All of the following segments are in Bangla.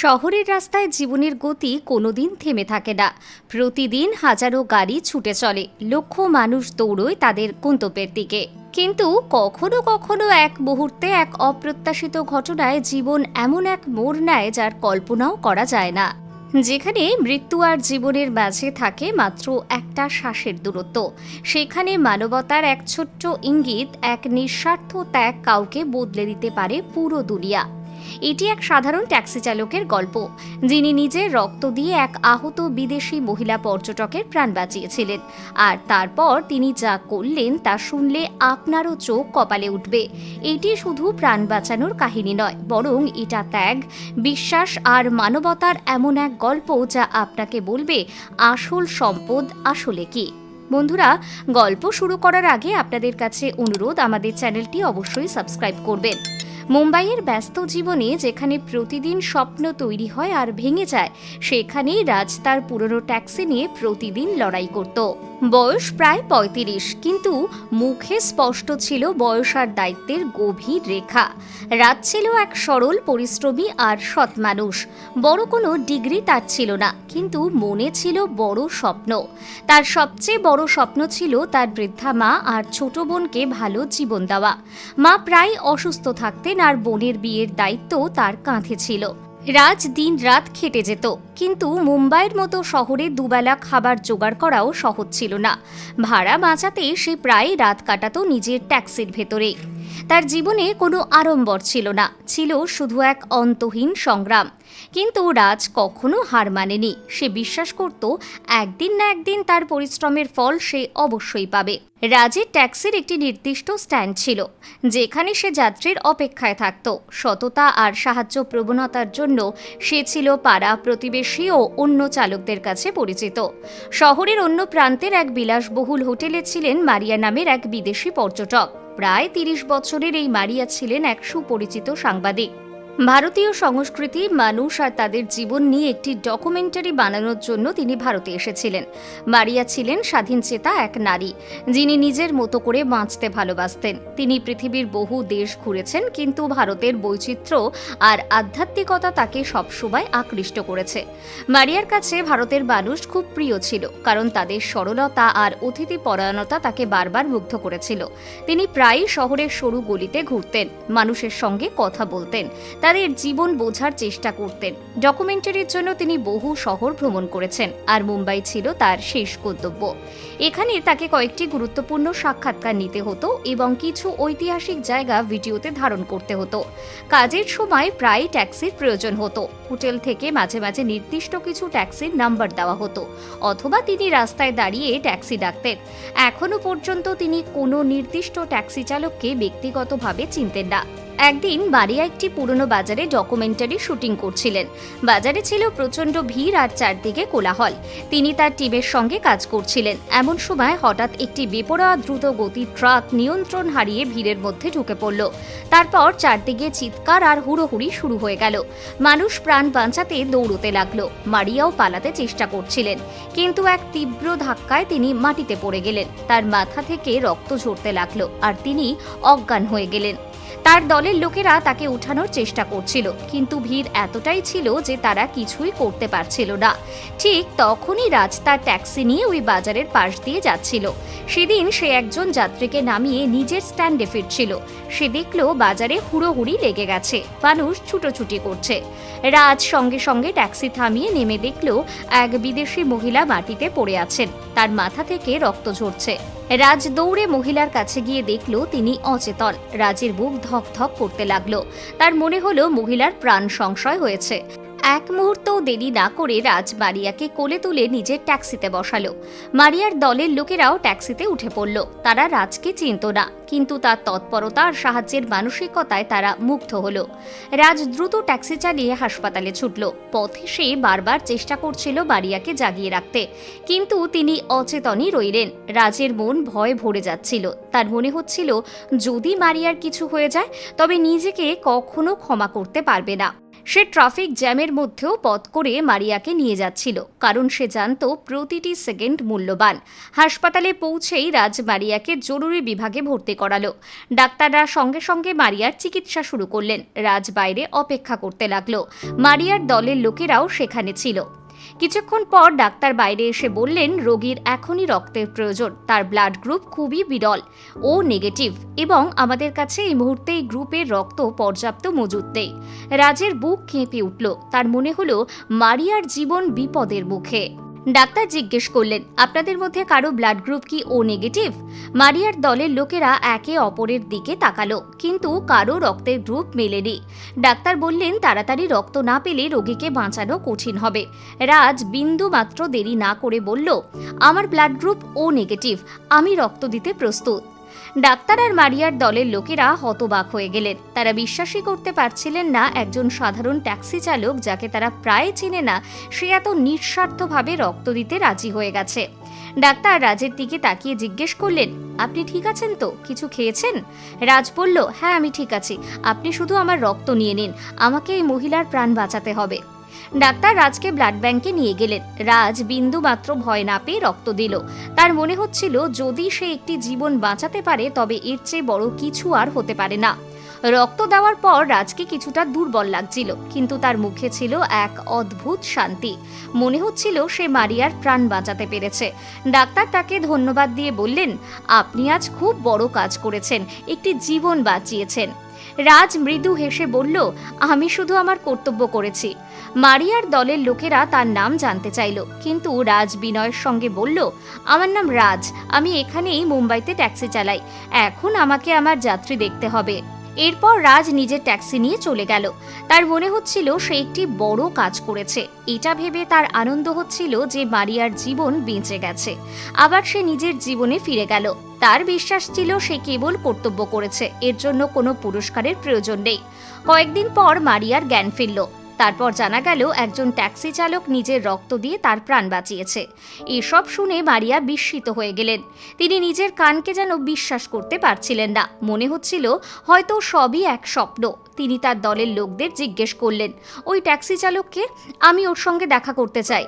শহরের রাস্তায় জীবনের গতি কোনোদিন থেমে থাকে না। প্রতিদিন হাজারো গাড়ি ছুটে চলে। লক্ষ মানুষ দৌড়োয় তাদের গন্তব্যের দিকে। কিন্তু কখনো কখনো এক মুহূর্তে এক অপ্রত্যাশিত ঘটনায় জীবন এমন এক মোড় নেয় যার কল্পনাও করা যায় না। যেখানে মৃত্যু আর জীবনের মাঝে থাকে মাত্র একটা শ্বাসের দূরত্ব। সেখানে মানবতার এক ছোট্ট ইঙ্গিত, এক নিঃস্বার্থ ত্যাগ কাউকে বদলে দিতে পারে পুরো দুনিয়া। এটি এক সাধারণ ট্যাক্সি চালকের গল্প, যিনি নিজের রক্ত দিয়ে এক আহত বিদেশি মহিলা পর্যটকের প্রাণ বাঁচিয়েছিলেন। আর তারপর তিনি যা করলেন তা শুনলে আপনারও চোখ কপালে উঠবে। এটি শুধু প্রাণ বাঁচানোর কাহিনী নয়, বরং এটা ত্যাগ, বিশ্বাস আর মানবতার এমন এক গল্প যা আপনাকে বলবে, আসল সম্পদ আসলে কি? বন্ধুরা, গল্প শুরু করার আগে আপনাদের কাছে অনুরোধ, আমাদের চ্যানেলটি অবশ্যই সাবস্ক্রাইব করবেন। মুম্বাইয়ের ব্যস্ত জীবনে যেখানে প্রতিদিন স্বপ্ন তৈরি হয় আর ভেঙে যায়, সেখানেই রাজ তার পুরনো ট্যাক্সি নিয়ে প্রতিদিন লড়াই করত। বয়স প্রায় পঁয়ত্রিশ, কিন্তু মুখে স্পষ্ট ছিল বয়স আর দায়িত্বের গভীর রেখা। রাজ ছিল এক সরল, পরিশ্রমী আর সৎ মানুষ। বড় কোনো ডিগ্রি তার ছিল না, কিন্তু মনে ছিল বড় স্বপ্ন। তার সবচেয়ে বড় স্বপ্ন ছিল তার বৃদ্ধা মা আর ছোট বোনকে ভালো জীবন দেওয়া। মা প্রায় অসুস্থ থাকতেন আর বোনের বিয়ের দায়িত্ব তার কাঁধে ছিল। রাজ দিন রাত খেটে যেত, কিন্তু মুম্বাইয়ের মতো শহরে দুবেলা খাবার জোগাড় করাও সহজ ছিল না। ভাড়া বাঁচাতে সে প্রায় রাত কাটাত নিজের ট্যাক্সির ভেতরে তার জীবনে কোনো আড়ম্বর ছিল না, ছিল শুধু এক অন্তহীন সংগ্রাম। কিন্তু রাজ কখনো হার মানেনি। সে বিশ্বাস করত, একদিন না একদিন তার পরিশ্রমের ফল সে অবশ্যই পাবে। রাজের ট্যাক্সির একটি নির্দিষ্ট স্ট্যান্ড ছিল, যেখানে সে যাত্রীর অপেক্ষায় থাকত। সততা আর সাহায্য প্রবণতার জন্য সে ছিল পাড়া প্রতিবেশী ও অন্য চালকদের কাছে পরিচিত। শহরের অন্য প্রান্তের এক বিলাসবহুল হোটেলে ছিলেন মারিয়া নামের এক বিদেশি পর্যটক। প্রায় তিরিশ বছরের এই মারিয়া ছিলেন এক সুপরিচিত সাংবাদিক। ভারতীয় সংস্কৃতি, মানুষ আর তাদের জীবন নিয়ে একটি ডকুমেন্টারি বানানোর জন্য তিনি ভারতে এসেছিলেন। মারিয়া ছিলেন স্বাধীনচেতা এক নারী, যিনি নিজের মতো করে বাঁচতে ভালোবাসতেন। তিনি পৃথিবীর বহু দেশ ঘুরেছেন, কিন্তু ভারতের বৈচিত্র্য আর আধ্যাত্মিকতা তাকে সবসময় আকৃষ্ট করেছে। মারিয়ার কাছে ভারতের মানুষ খুব প্রিয় ছিল, কারণ তাদের সরলতা আর অতিথি পরায়ণতা তাকে বারবার মুগ্ধ করেছিল। তিনি প্রায়ই শহরের সরু গলিতে ঘুরতেন, মানুষের সঙ্গে কথা বলতেন তাদের জীবন বোঝার চেষ্টা করতেন। ডকুমেন্টারির জন্য তিনি বহু শহর ভ্রমণ করেছেন, আর মুম্বাই ছিল তার শেষ গন্তব্য। এখানে তাকে কয়েকটি গুরুত্বপূর্ণ সাক্ষাৎকার নিতে হতো এবং কিছু ঐতিহাসিক জায়গা ভিডিওতে ধারণ করতে হতো। কাজের সময় প্রায় ট্যাক্সির প্রয়োজন হতো। হোটেল থেকে মাঝে মাঝে নির্দিষ্ট কিছু ট্যাক্সির নাম্বার দেওয়া হতো, অথবা তিনি রাস্তায় দাঁড়িয়ে ট্যাক্সি ডাকতেন। এখনও পর্যন্ত তিনি কোনো নির্দিষ্ট ট্যাক্সি চালককে ব্যক্তিগতভাবে চিনতেন না। একদিন বাড়িয়া একটি পুরনো বাজারে ডকুমেন্টারি শুটিং করছিলেন। বাজারে ছিল প্রচণ্ড ভিড় আর চারদিকে কোলাহল। তিনি তার টিমের সঙ্গে কাজ করছিলেন। এমন সময় হঠাৎ একটি বেপরোয়া দ্রুত গতির ট্রাক নিয়ন্ত্রণ হারিয়ে ভিড়ের মধ্যে ঢুকে পড়ল। তারপর চারদিকে চিৎকার আর হুড়োহুড়ি শুরু হয়ে গেল। মানুষ প্রাণ বাঁচাতে দৌড়তে লাগল। মারিয়াও পালাতে চেষ্টা করছিলেন। কিন্তু এক তীব্র ধাক্কায় তিনি মাটিতে পড়ে গেলেন। তার মাথা থেকে রক্ত ঝরতে লাগল। আর তিনি অজ্ঞান হয়ে গেলেন। তার দলের লোকেরা তাকে উঠানোর চেষ্টা করছিল, কিন্তু ভিড় এতটাই ছিল যে তারা কিছুই করতে পারছিল না। ঠিক তখনই রাজ তার ট্যাক্সি নিয়ে ওই বাজারের পাশ দিয়ে যাচ্ছিল। সেদিন সে একজন যাত্রীকে নামিয়ে নিজের স্ট্যান্ডে ফিরছিল। সে দেখল বাজারে হুড়োহুড়ি লেগে গেছে, মানুষ ছুটোছুটি করছে। রাজ সঙ্গে সঙ্গে ট্যাক্সি থামিয়ে নেমে দেখল এক বিদেশি মহিলা মাটিতে পড়ে আছেন। তার মাথা থেকে রক্ত ঝরছে। রাজ দৌড়ে মহিলার কাছে গিয়ে দেখল তিনি অচেতন। রাজের বুক ধক ধক করতে লাগল। তার মনে হলো মহিলার প্রাণ সংশয় হয়েছে। এক মুহূর্তও দেরি না করে রাজ মারিয়াকে কোলে তুলে নিজের ট্যাক্সিতে বসালো। মারিয়ার দলের লোকেরাও ট্যাক্সিতে উঠে পড়ল। তারা রাজকে চিনত না, কিন্তু তার তৎপরতা আর সাহায্যের মানসিকতায় তারা মুগ্ধ হলো। রাজ দ্রুত ট্যাক্সি চালিয়ে হাসপাতালে ছুটল। পথে সে বারবার চেষ্টা করছিল মারিয়াকে জাগিয়ে রাখতে, কিন্তু তিনি অচেতনই রইলেন। রাজের মন ভয় ভরে যাচ্ছিল। তার মনে হচ্ছিল, যদি মারিয়ার কিছু হয়ে যায়, তবে নিজেকে কখনো ক্ষমা করতে পারবে না। সে ট্রাফিক জ্যামের মধ্যেও পথ করে মারিয়াকে নিয়ে যাচ্ছিল, কারণ সে জানত প্রতিটি সেকেন্ড মূল্যবান। হাসপাতালে পৌঁছেই রাজ মারিয়াকে জরুরি বিভাগে ভর্তি করালো। ডাক্তাররা সঙ্গে সঙ্গে মারিয়ার চিকিৎসা শুরু করলেন। রাজ বাইরে অপেক্ষা করতে লাগল। মারিয়ার দলের লোকেরাও সেখানে ছিল। কিছুক্ষণ পর ডাক্তার বাইরে এসে বললেন, রোগীর এখনই রক্তের প্রয়োজন। তার ব্লাড গ্রুপ খুবই বিরল। ও নেগেটিভ এবং আমাদের কাছে এই মুহূর্তে এই গ্রুপের রক্ত পর্যাপ্ত মজুদ নেই। রাজের বুক কেঁপে উঠল। তার মনে হলো, মারিয়ার জীবন বিপদের মুখে। ডাক্তার জিজ্ঞেস করলেন, আপনাদের মধ্যে কারও ব্লাড গ্রুপ কি ও নেগেটিভ মারিয়ার দলের লোকেরা একে অপরের দিকে তাকালো, কিন্তু কারও রক্তের গ্রুপ মেলেনি। ডাক্তার বললেন, তাড়াতাড়ি রক্ত না পেলে রোগীকে বাঁচানো কঠিন হবে। রাজ বিন্দু মাত্র দেরি না করে বলল, আমার ব্লাড গ্রুপ ও নেগেটিভ আমি রক্ত দিতে প্রস্তুত। ডাক্তার আর মারিয়ার দলের লোকেরা হতবাক হয়ে গেলেন। তারা বিশ্বাসই করতে পারছিলেন না একজন সাধারণ ট্যাক্সি চালক যাকে তারা প্রায় চেনে না, সে এত নিঃস্বার্থভাবে রক্ত দিতে রাজি হয়ে গেছে। ডাক্তার রাজের দিকে তাকিয়ে জিজ্ঞেস করলেন, আপনি ঠিক আছেন তো? কিছু খেয়েছেন? রাজ বলল হ্যাঁ আমি ঠিক আছি। আপনি শুধু আমার রক্ত নিয়ে নিন। আমাকে এই মহিলার প্রাণ বাঁচাতে হবে। ডাক্তার রাজকে ব্লাড ব্যাংকে নিয়ে গেলেন। রাজ বিন্দু মাত্র ভয় না পেয়ে রক্ত দিল। তার মনে হচ্ছিল, যদি সে একটি জীবন বাঁচাতে পারে, তবে এর চেয়ে বড় কিছু আর হতে পারে না। রক্ত দেওয়ার পর রাজকে কিছুটা দুর্বল লাগছিল, কিন্তু তার মুখে ছিল এক অদ্ভুত শান্তি। মনে হচ্ছিল সে মারিয়ার প্রাণ বাঁচাতে পেরেছে। ডাক্তার তাকে ধন্যবাদ দিয়ে বললেন, আপনি আজ খুব বড় কাজ করেছেন, একটি জীবন বাঁচিয়েছেন। রাজ মৃদু হেসে বলল, আমি শুধু আমার কর্তব্য করেছি। মারিয়ার দলের লোকেরা তার নাম জানতে চাইল, কিন্তু রাজ বিনয়ের সঙ্গে বলল, আমার নাম রাজ, আমি এখানেই মুম্বাইতে ট্যাক্সি চালাই। এখন আমাকে আমার যাত্রী দেখতে হবে। এরপর রাজ নিজের ট্যাক্সি নিয়ে চলে গেল। তার মনে হচ্ছিল সে একটি বড় কাজ করেছে। এটা ভেবে তার আনন্দ হচ্ছিল যে মারিয়ার জীবন বেঁচে গেছে। আবার সে নিজের জীবনে ফিরে গেল। তার বিশ্বাস ছিল সে কেবল কর্তব্য করেছে। এর জন্য কোনো পুরস্কারের প্রয়োজন নেই। কয়েকদিন পর মারিয়ার জ্ঞান ফিরল। তারপর জানা গেল একজন ট্যাক্সি চালক নিজের রক্ত দিয়ে তার প্রাণ বাঁচিয়েছে। এসব শুনে মারিয়া বিস্মিত হয়ে গেলেন। তিনি নিজের কানকে যেন বিশ্বাস করতে পারছিলেন না। মনে হচ্ছিল হয়তো সবই এক স্বপ্ন। তিনি তার দলের লোকদের জিজ্ঞেস করলেন, ওই ট্যাক্সি চালককে আমি ওর সঙ্গে দেখা করতে চাই।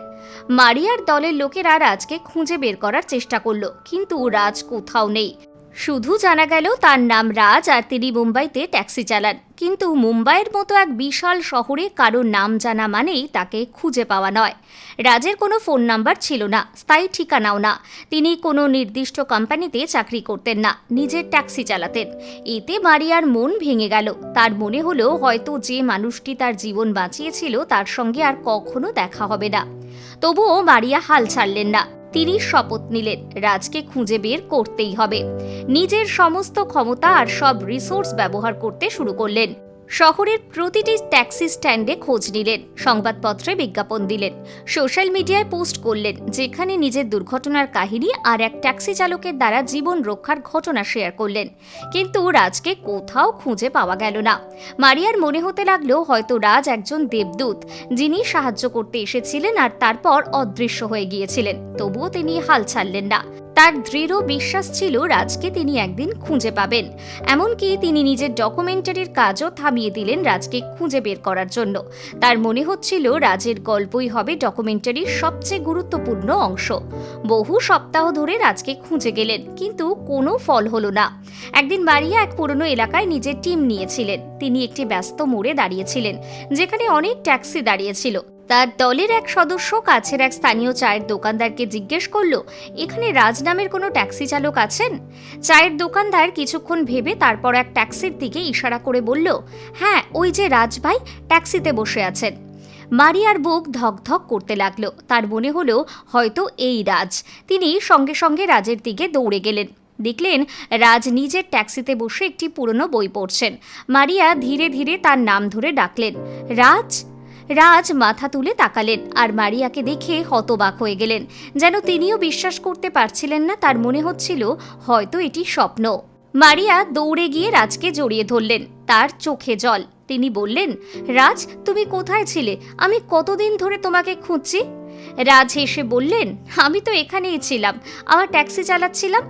মারিয়ার দলের লোকেরা রাজকে খুঁজে বের করার চেষ্টা করল, কিন্তু রাজ কোথাও নেই। শুধু জানা গেল তার নাম রাজ আর তিনি মুম্বাইতে ট্যাক্সি চালান। কিন্তু মুম্বাইয়ের মতো এক বিশাল শহরে কারোর নাম জানা মানেই তাকে খুঁজে পাওয়া নয়। রাজের কোনো ফোন নাম্বার ছিল না, স্থায়ী ঠিকানাও না। তিনি কোনো নির্দিষ্ট কোম্পানিতে চাকরি করতেন না, নিজের ট্যাক্সি চালাতেন। এতে মারিয়ার মন ভেঙে গেল। তার মনে হলো হয়তো যে মানুষটি তার জীবন বাঁচিয়েছিল তার সঙ্গে আর কখনো দেখা হবে না। তবুও মারিয়া হাল ছাড়লেন না। তিনি শপথ নিলেন। রাজকে খুঁজে বের করতেই হবে। নিজের সমস্ত ক্ষমতা আর সব রিসোর্স ব্যবহার করতে শুরু করলেন। শহরের প্রতিটি ট্যাক্সি স্ট্যান্ডে খোঁজ নিলেন, সংবাদপত্রে বিজ্ঞাপন দিলেন, সোশ্যাল মিডিয়ায় পোস্ট করলেন, যেখানে নিজের দুর্ঘটনার কাহিনী আর এক ট্যাক্সি চালকের দ্বারা জীবন রক্ষার ঘটনা শেয়ার করলেন। কিন্তু রাজকে কোথাও খুঁজে পাওয়া গেল না। মারিয়ার মনে হতে লাগল হয়তো রাজ একজন দেবদূত, যিনি সাহায্য করতে এসেছিলেন আর তারপর অদৃশ্য হয়ে গিয়েছিলেন, তবুও তিনি হাল ছাড়লেন না। তার দৃঢ় বিশ্বাস ছিল রাজকে তিনি একদিন খুঁজে পাবেন। এমনকি তিনি নিজের ডকুমেন্টারির কাজও থামিয়ে দিলেন রাজকে খুঁজে বের করার জন্য। তার মনে হচ্ছিল রাজের গল্পই হবে ডকুমেন্টারির সবচেয়ে গুরুত্বপূর্ণ অংশ। বহু সপ্তাহ ধরে রাজকে খুঁজে গেলেন, কিন্তু কোনো ফল হলো না। একদিন মারিয়া এক পুরনো এলাকায় নিজের টিম নিয়েছিলেন। তিনি একটি ব্যস্ত মোড়ে দাঁড়িয়েছিলেন, যেখানে অনেক ট্যাক্সি দাঁড়িয়েছিল। তার দলের এক সদস্য কাছের এক স্থানীয় চায়ের দোকানদারকে জিজ্ঞেস করল, এখানে রাজ নামের কোনো ট্যাক্সি চালক আছেন? চায়ের দোকানদার কিছুক্ষণ ভেবে তারপর এক ট্যাক্সির দিকে ইশারা করে বলল হ্যাঁ ওই যে রাজ ভাই ট্যাক্সিতে বসে আছেন। মারিয়ার বুক ধকধক করতে লাগল। তার মনে হলো, হয়তো এই রাজ। তিনি সঙ্গে সঙ্গে রাজের দিকে দৌড়ে গেলেন। দেখলেন, রাজ নিজের ট্যাক্সিতে বসে একটি পুরনো বই পড়ছেন। মারিয়া ধীরে ধীরে তার নাম ধরে ডাকলেন, রাজ? রাজ মাথা তুলে তাকালেন আর মারিয়াকে দেখে হতবাক হয়ে গেলেন, যেন তিনিও বিশ্বাস করতে পারছিলেন না তার মনে হচ্ছিল হয়তো এটি স্বপ্ন। মারিয়া দৌড়ে গিয়ে রাজকে জড়িয়ে ধরলেন, তার চোখে জল। তিনি বললেন, রাজ, তুমি কোথায় ছিলে? আমি কতদিন ধরে তোমাকে খুঁজছি? রাজ হেসে বললেন, আমি তো এখানেই ছিলাম, আমার ট্যাক্সি চালাচ্ছিলাম।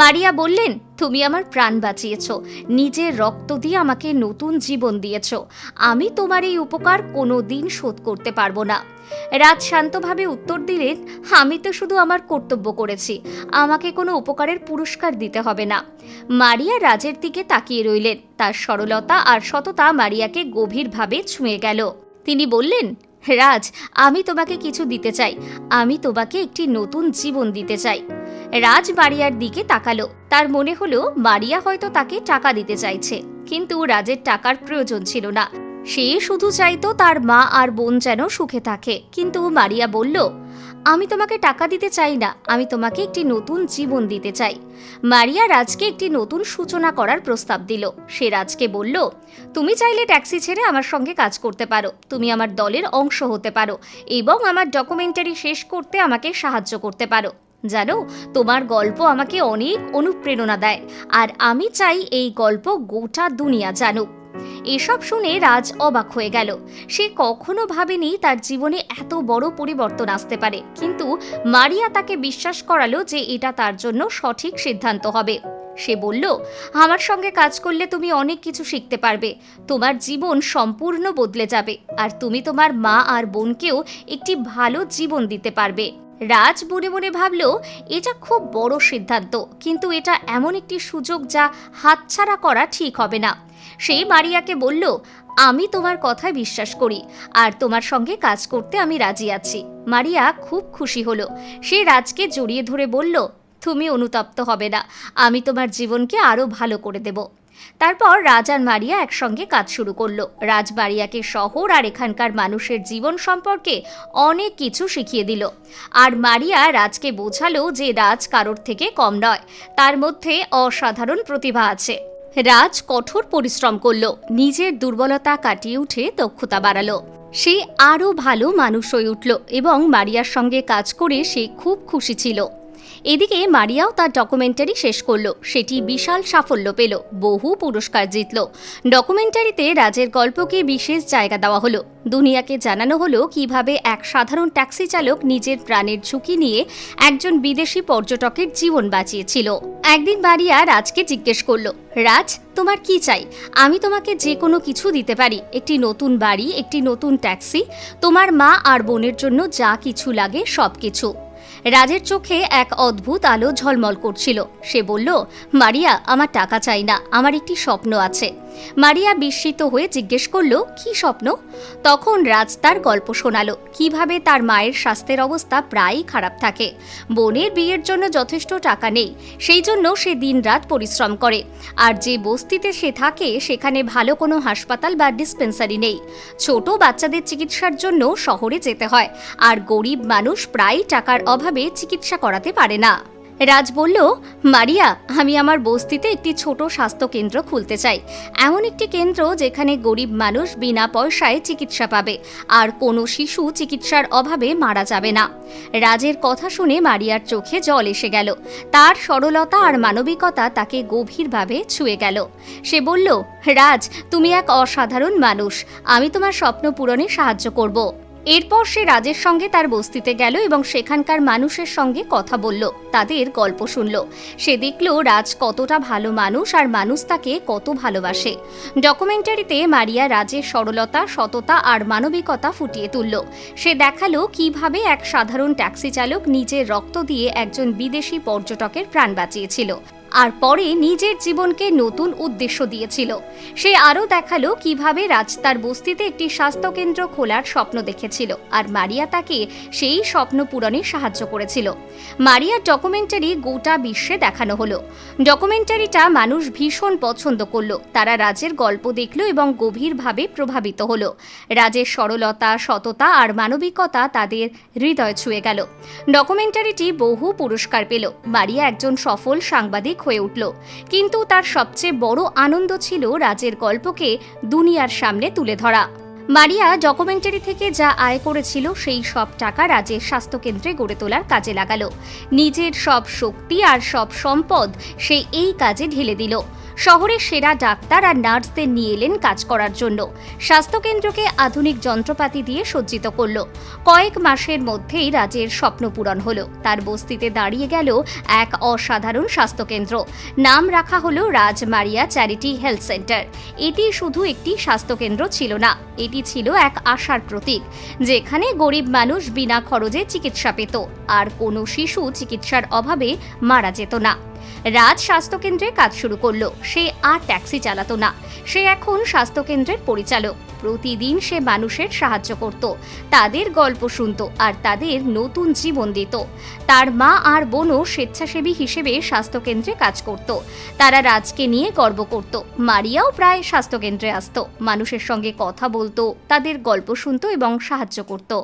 মারিয়া বললেন তুমি আমার প্রাণ বাঁচিয়েছ, নিজের রক্ত দিয়ে আমাকে নতুন জীবন দিয়েছ। আমি তোমার এই উপকার কোনো দিন শোধ করতে পারব না। রাজ শান্তভাবে উত্তর দিলেন, আমি তো শুধু আমার কর্তব্য করেছি, আমাকে কোনো উপকারের পুরস্কার দিতে হবে না। মারিয়া রাজের দিকে তাকিয়ে রইলেন। তার সরলতা আর সততা মারিয়াকে গভীরভাবে ছুঁয়ে গেল। তিনি বললেন, রাজ, আমি তোমাকে কিছু দিতে চাই। আমি তোমাকে একটি নতুন জীবন দিতে চাই। রাজ মারিয়ার দিকে তাকালো। তার মনে হলো, মারিয়া হয়তো তাকে টাকা দিতে চাইছে, কিন্তু রাজের টাকার প্রয়োজন ছিল না। সে শুধু চাইতো তার মা আর বোন যেন সুখে থাকে। কিন্তু মারিয়া বলল, আমি তোমাকে টাকা দিতে চাই না, আমি তোমাকে একটি নতুন জীবন দিতে চাই। মারিয়া রাজকে একটি নতুন সূচনা করার প্রস্তাব দিল। সে রাজকে বলল, তুমি চাইলে ট্যাক্সি ছেড়ে আমার সঙ্গে কাজ করতে পারো। তুমি আমার দলের অংশ হতে পারো এবং আমার ডকুমেন্টারি শেষ করতে আমাকে সাহায্য করতে পারো। জানো, তোমার গল্প আমাকে অনেক অনুপ্রেরণা দেয়, আর আমি চাই এই গল্প গোটা দুনিয়া জানুক। এসব শুনে রাজ অবাক হয়ে গেল। সে কখনো ভাবেনি তার জীবনে এত বড় পরিবর্তন আসতে পারে, কিন্তু মারিয়া তাকে বিশ্বাস করালো যে এটা তার জন্য সঠিক সিদ্ধান্ত হবে। সে বলল, আমার সঙ্গে কাজ করলে তুমি অনেক কিছু শিখতে পারবে। তোমার জীবন সম্পূর্ণ বদলে যাবে, আর তুমি তোমার মা আর বোনকেও একটি ভালো জীবন দিতে পারবে। রাজ মনে মনে ভাবল, এটা খুব বড় সিদ্ধান্ত, কিন্তু এটা এমন একটি সুযোগ যা হাতছাড়া করা ঠিক হবে না। সে মারিয়াকে বলল, আমি তোমার কথায় বিশ্বাস করি, আর তোমার সঙ্গে কাজ করতে আমি রাজি আছি। মারিয়া খুব খুশি হলো। সে রাজকে জড়িয়ে ধরে বলল, তুমি অনুতপ্ত হবে না, আমি তোমার জীবনকে আরও ভালো করে দেব। তারপর রাজ আর মারিয়া একসঙ্গে কাজ শুরু করল। রাজ মারিয়াকে শহর আর এখানকার মানুষের জীবন সম্পর্কে অনেক কিছু শিখিয়ে দিল। আর মারিয়া রাজকে বোঝালো যে রাজ কারোর থেকে কম নয়, তার মধ্যে অসাধারণ প্রতিভা আছে। রাজ কঠোর পরিশ্রম করল, নিজের দুর্বলতা কাটিয়ে উঠে দক্ষতা বাড়ালো। সে আরও ভালো মানুষ হয়ে উঠল এবং মারিয়ার সঙ্গে কাজ করে সে খুব খুশি ছিল। এদিকে মারিয়াও তার ডকুমেন্টারি শেষ করল। সেটি বিশাল সাফল্য পেল, বহু পুরস্কার জিতল। ডকুমেন্টারিতে রাজের গল্পকে বিশেষ জায়গা দেওয়া হলো। দুনিয়াকে জানানো হলো কীভাবে এক সাধারণ ট্যাক্সি চালক নিজের প্রাণের ঝুঁকি নিয়ে একজন বিদেশি পর্যটকের জীবন বাঁচিয়েছিল। একদিন মারিয়া রাজকে জিজ্ঞেস করল, রাজ, তোমার কি চাই? আমি তোমাকে যে কোনো কিছু দিতে পারি। একটি নতুন বাড়ি, একটি নতুন ট্যাক্সি, তোমার মা আর বোনের জন্য যা কিছু লাগে সব কিছু রাজের চোখে এক অদ্ভুত আলো ঝলমল করছিল। সে বলল, মারিয়া, আমার টাকা চাই না, আমার একটি স্বপ্ন আছে। মারিয়া বিস্মিত হয়ে জিজ্ঞেস করল, কি স্বপ্ন? তখন রাজ তার গল্প শোনালো। কীভাবে তার মায়ের স্বাস্থ্যের অবস্থা প্রায়ই খারাপ থাকে। বোনের বিয়ের জন্য যথেষ্ট টাকা নেই, সেই জন্য সে দিনরাত পরিশ্রম করে। আর যে বস্তিতে সে থাকে, সেখানে ভালো কোনো হাসপাতাল বা ডিসপেন্সারি নেই। ছোট বাচ্চাদের চিকিৎসার জন্য শহরে যেতে হয়। আর গরিব মানুষ প্রায় টাকার অভাবে চিকিৎসা করাতে পারে না। রাজ বলল, মারিয়া, আমি আমার বস্তিতে একটি ছোট স্বাস্থ্য কেন্দ্র খুলতে চাই। এমন একটি কেন্দ্র যেখানে গরিব মানুষ বিনা পয়সায় চিকিৎসা পাবে, আর কোনো শিশু চিকিৎসার অভাবে মারা যাবে না। রাজের কথা শুনে মারিয়ার চোখে জল এসে গেল। তার সরলতা আর মানবিকতা তাকে গভীরভাবে ছুঁয়ে গেল। সে বলল, রাজ, তুমি এক অসাধারণ মানুষ। আমি তোমার স্বপ্ন পূরণে সাহায্য করব। এরপর সে রাজের সঙ্গে তার বস্তিতে গেল এবং সেখানকার মানুষের সঙ্গে কথা বলল, তাদের গল্প শুনল। সে দেখল রাজ কতটা ভালো মানুষ আর মানুষ তাকে কত ভালোবাসে। ডকুমেন্টারিতে মারিয়া রাজের সরলতা, সততা আর মানবিকতা ফুটিয়ে তুলল। সে দেখাল কীভাবে এক সাধারণ ট্যাক্সি চালক নিজের রক্ত দিয়ে একজন বিদেশি পর্যটকের প্রাণ বাঁচিয়েছিল। আর পরে নিজের জীবনকে নতুন উদ্দেশ্য দিয়েছিল। সে আরও দেখাল কীভাবে রাজ তার বস্তিতে একটি স্বাস্থ্যকেন্দ্র খোলার স্বপ্ন দেখেছিল আর মারিয়া তাকে সেই স্বপ্ন পূরণে সাহায্য করেছিল। মারিয়ার ডকুমেন্টারি গোটা বিশ্বে দেখানো হলো। ডকুমেন্টারিটা মানুষ ভীষণ পছন্দ করল। তারা রাজের গল্প দেখল এবং গভীরভাবে প্রভাবিত হলো। রাজের সরলতা, সততা আর মানবিকতা তাদের হৃদয় ছুঁয়ে গেল। ডকুমেন্টারিটি বহু পুরস্কার পেল। মারিয়া একজন সফল সাংবাদিক হয়ে উঠল। কিন্তু তার সবচেয়ে বড় আনন্দ ছিল রাজের গল্পকে দুনিয়ার সামনে তুলে ধরা। মারিয়া ডকুমেন্টারি থেকে যা আয় করেছিল সেই সব টাকা রাজের স্বাস্থ্যকেন্দ্রে গড়ে তোলার কাজে লাগালো। নিজের সব শক্তি আর সব সম্পদ সে এই কাজে ঢেলে দিল। শহরের সেরা ডাক্তার আর নার্সদের নিয়ে এলেন কাজ করার জন্য। স্বাস্থ্যকেন্দ্রকে আধুনিক যন্ত্রপাতি দিয়ে সজ্জিত করল। কয়েক মাসের মধ্যেই রাজের স্বপ্ন পূরণ হলো। তার বস্তিতে দাঁড়িয়ে গেল এক অসাধারণ স্বাস্থ্যকেন্দ্র। নাম রাখা হলো Raj Maria charity health centre. এটি শুধু একটি স্বাস্থ্যকেন্দ্র ছিল না, এটি ছিল এক আশার প্রতীক, যেখানে গরিব মানুষ বিনা খরচে চিকিৎসা পেত। আর কোনো শিশু চিকিৎসার অভাবে মারা যেত না। রাজ স্বাস্থ্যকেন্দ্রে কাজ শুরু করল। সে আর ট্যাক্সি চালাতো না। সে এখন স্বাস্থ্যকেন্দ্রের পরিচালক। প্রতিদিন সে মানুষের সাহায্য করত। তাদের গল্প শুনত আর তাদের নতুন জীবন দিত। তার মা আর বোনও স্বেচ্ছাসেবী হিসেবে স্বাস্থ্যকেন্দ্রে কাজ করত। তারা রাজকে নিয়ে গর্ব করত। মারিয়াও প্রায় স্বাস্থ্যকেন্দ্রে আসত। মানুষের সঙ্গে কথা বলতো, তাদের গল্প শুনত এবং সাহায্য করত।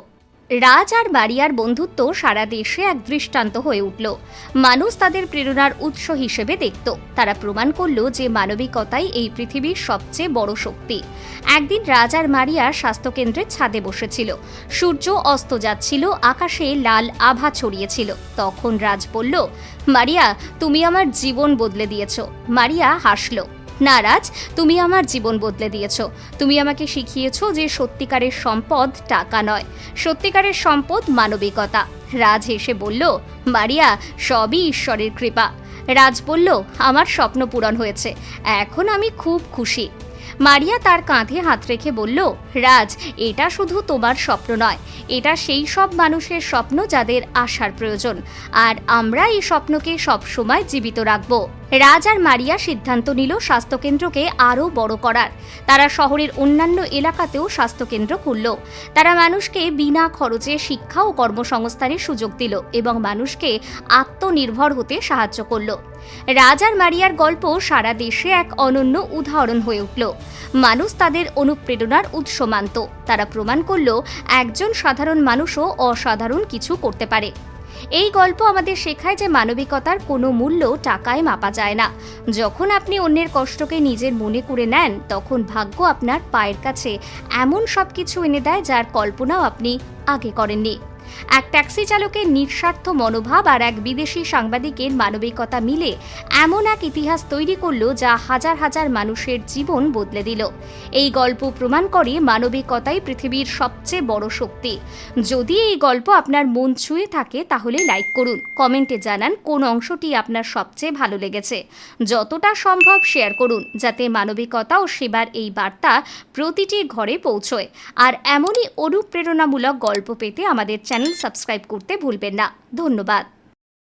রাজ আর মারিয়ার বন্ধুত্ব সারা দেশে এক দৃষ্টান্ত হয়ে উঠল। মানুষ তাদের প্রেরণার উৎস হিসেবে দেখত। তারা প্রমাণ করল যে মানবিকতাই এই পৃথিবীর সবচেয়ে বড় শক্তি। একদিন রাজ আর মারিয়া স্বাস্থ্যকেন্দ্রের ছাদে বসেছিল। সূর্য অস্ত যাচ্ছিল, আকাশে লাল আভা ছড়িয়েছিল। তখন রাজ বলল, মারিয়া, তুমি আমার জীবন বদলে দিয়েছ। মারিয়া হাসলো। না, রাজ, তুমি আমার জীবন বদলে দিয়েছ। তুমি আমাকে শিখিয়েছো যে সত্যিকারের সম্পদ টাকা নয়। সত্যিকারের সম্পদ মানবিকতা। রাজ এসে বলল, মারিয়া, সবই ঈশ্বরের কৃপা। রাজ বলল, আমার স্বপ্ন পূরণ হয়েছে। এখন আমি খুব খুশি। মারিয়া তার কাঁধে হাত রেখে বলল, রাজ, এটা শুধু তোমার স্বপ্ন নয়। এটা সেই সব মানুষের স্বপ্ন যাদের আশার প্রয়োজন। আর আমরা এই স্বপ্নকে সব সময় জীবিত রাখব। রাজ আর মারিয়া সিদ্ধান্ত নিল স্বাস্থ্যকেন্দ্রকে আরও বড় করার। তারা শহরের অন্যান্য এলাকাতেও স্বাস্থ্যকেন্দ্র খুলল। তারা মানুষকে বিনা খরচে শিক্ষা ও কর্মসংস্থানের সুযোগ দিল এবং মানুষকে আত্মনির্ভর হতে সাহায্য করল। রাজ আর মারিয়ার গল্প সারা দেশে এক অনন্য উদাহরণ হয়ে উঠল। মানুষ তাদের অনুপ্রেরণার উৎস মানত। তারা প্রমাণ করল, একজন সাধারণ মানুষও অসাধারণ কিছু করতে পারে। এই গল্প আমাদের শেখায় যে মানবিকতার কোনো মূল্য টাকায় মাপা যায় না। যখন আপনি অন্যের কষ্টকে নিজের মনে করে নেন, তখন ভাগ্য আপনার পায়ের কাছে এমন সব কিছু এনে দেয় যার কল্পনাও আপনি আগে করেননি। এক ট্যাক্সি চালকের নিঃস্বার্থ মনোভাব আর এক বিদেশি সাংবাদিকের মানবিকতা মিলে এমন এক ইতিহাস তৈরি করল যা হাজার হাজার মানুষের জীবন বদলে দিল। এই গল্প প্রমাণ করে মানবিকতাই পৃথিবীর সবচেয়ে বড় শক্তি। যদি এই গল্প আপনার মন ছুঁয়ে থাকে তাহলে লাইক করুন, কমেন্টে জানান কোন অংশটি আপনার সবচেয়ে ভালো লেগেছে। যতটা সম্ভব শেয়ার করুন, যাতে মানবিকতা ও সেবার এই বার্তা প্রতিটি ঘরে পৌঁছয়। আর এমনই অনুপ্রেরণামূলক গল্প পেতে আমাদের চ্যানেল সাবস্ক্রাইব করতে ভুলবেন না। ধন্যবাদ।